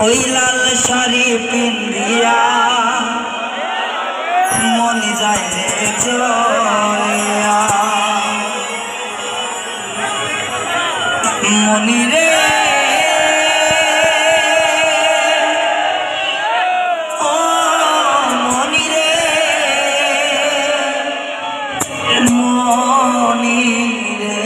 ওই লাল শাড়ি পিন্দিয়া মনে যায় রে মনি রে। ও মনি রে। মনি রে।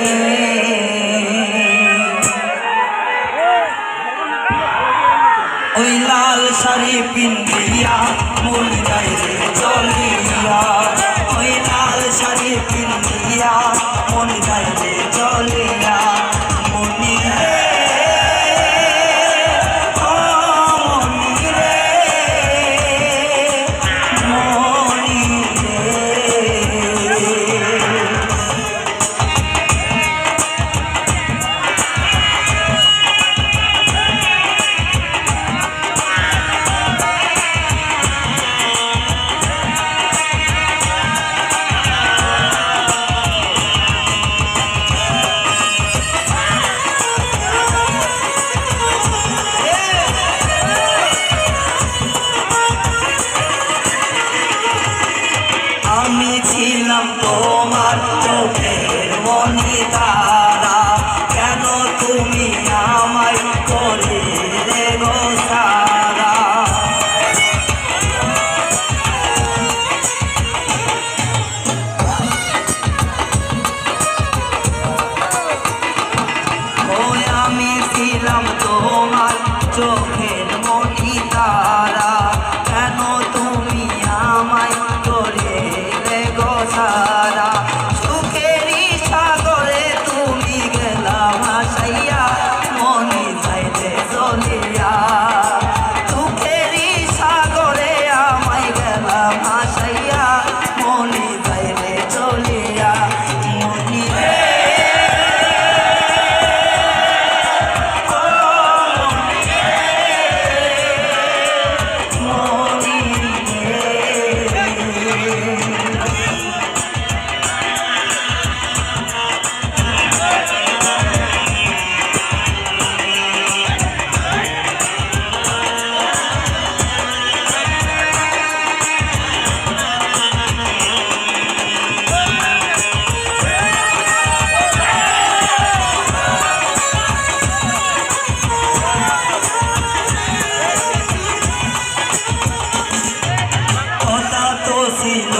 ওই লাল শাড়ি পিন্দিয়া মন রে চলিয়া ওই লাল শাড়ি পিন্দিয়া know. team.